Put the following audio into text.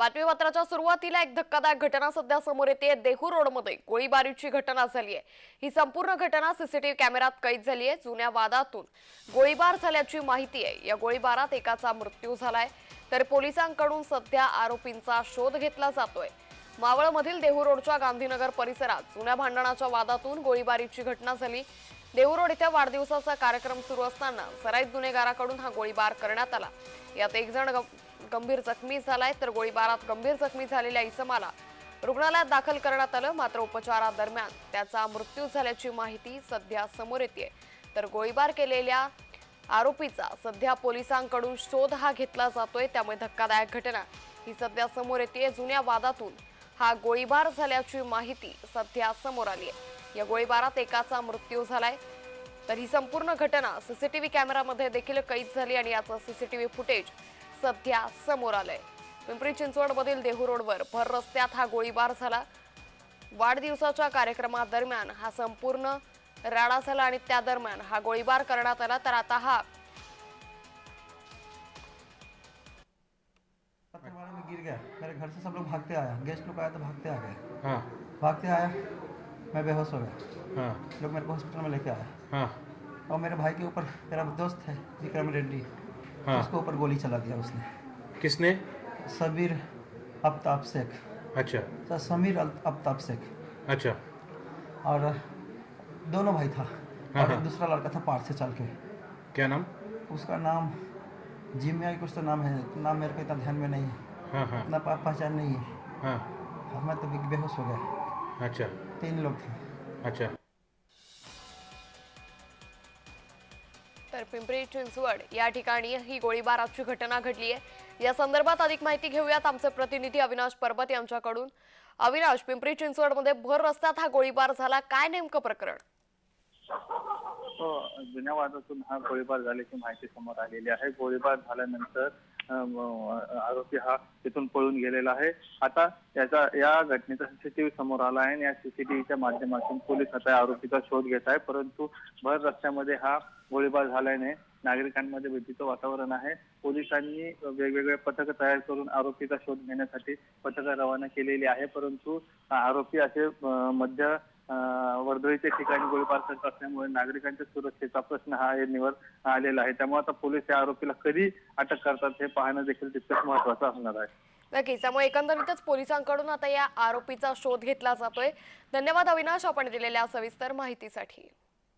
बातमीपत्राच्या सुरुवातीला एक धक्कादायक घटना सध्या समोर येते. देहू रोडमध्ये गोळीबारीची घटना झाली आहे. ही संपूर्ण घटना सीसीटीव्ही कॅमेऱ्यात कैद झाली आहे. जुन्या वादातून गोळीबार झाल्याची माहिती आहे. या गोळीबारात एकाचा मृत्यू झालाय. तर पोलिसांकडून सध्या आरोपींचा शोध घेतला जातोय. मावळमधील देहू रोडच्या गांधीनगर परिसरात जुन्या भांडणाच्या वादातून गोळीबारीची घटना झाली. देहू रोड इथे वाढदिवसाचा कार्यक्रम सुरू असताना सराईत गुन्हेगाराकडून हा गोळीबार करण्यात आला. यात एक जण गं- गंभीर जखमी झालाय तर गोळीबारात गंभीर जखमी झालेल्या इसमाला रुग्णालयात दाखल करण्यात आलं. मात्र उपचारादरम्यान त्याचा मृत्यू झाल्याची माहिती सध्या समोर येते तर गोळीबार केलेल्या आरोपीचा सध्या पोलिसांकडून शोध हा घेतला जातोय. त्यामुळे धक्कादायक घटना ही सध्या समोर येते जुन्या वादातून हा गोळीबार झाल्याची माहिती सध्या समोर आली आहे. या गोळीबारात एकाचा मृत्यू झालाय. तर ही संपूर्ण घटना सीसीटीव्ही कॅमेरामध्ये देखील कैद झाली आणि याचं सीसीटीव्ही फुटेज सध्या समोर आलंय. पिंपरी चिंचवडमधील देहू रोडवर भर रस्त्यात हा गोळीबार झाला. वाढदिवसाच्या कार्यक्रमादरम्यान हा संपूर्ण राडा झाला आणि त्या दरम्यान हा गोळीबार करण्यात आला. तर आता हा गिर गया मेरे घर से सब लोग भागते आया गेस्ट लोग आया तो भागते आ गए। हाँ। भागते आया मैं बेहोश हो गया। हाँ। लोग मेरे को हॉस्पिटल में लेके आया हाँ। और मेरे भाई के ऊपर मेरा दोस्त है विक्रम रेड्डी। हाँ। उसके ऊपर गोली चला दिया उसने। किसने? सबीर अफ्ताब शेख। अच्छा। सर समीर अफ्ताब शेख। अच्छा। और दोनों भाई था। हाँ, और हाँ। दूसरा लड़का था पार्ट से चल के। क्या नाम? उसका नाम जिमिया कुछ तो नाम है। नाम मेरे को इतना ध्यान में नहीं है। हाँ हाँ। पह- पहचान नहीं है। हाँ। मैं तो बेहोश हो गया। अच्छा। तीन लोग थे। अच्छा। तर पिंपरी चिंचवड या ठिकाणी ही गोळीबाराची घटना घडली आहे. या संदर्भात अधिक माहिती घेऊयात आमचे प्रतिनिधी अविनाश परबत यांच्याकडून. अविनाश पिंपरी चिंचवडमध्ये भर रस्त्यात हा गोळीबार झाला. काय नेमकं प्रकरण? जुन्या वादातून हा गोळीबार झाल्याची माहिती समोर आलेली आहे. गोळीबार झाल्यानंतर आरोपी हा तिथून पळून गेलेला आहे. आता याचा या घटनेचा सीसीटीव्ही समोर आला आहे आणि या सीसीटीव्हीच्या माध्यमातून पोलीस आता आरोपीचा शोध घेत आहे. परंतु भर रस्त्यामध्ये हा गोळीबार झाल्याने नागरिकांमध्ये भीतीचं वातावरण आहे. पोलिसांनी वेगवेगळे पथकं तयार करून आरोपीचा शोध घेण्यासाठी पथकं रवाना केलेली आहे. परंतु आरोपी असे मध्य वर्दळीच्या ठिकाणी गोळीबार करत असल्यामुळे नागरिकांच्या सुरक्षेचा प्रश्न हा निवड आलेला आहे. त्यामुळे आता पोलीस या आरोपीला कधी अटक करतात हे पाहणं देखील तितकंच महत्वाचं असणार आहे. नक्कीच. त्यामुळे एकंदरीतच पोलिसांकडून आता या आरोपीचा शोध घेतला जातोय. धन्यवाद अविनाश आपण दिलेल्या सविस्तर माहितीसाठी.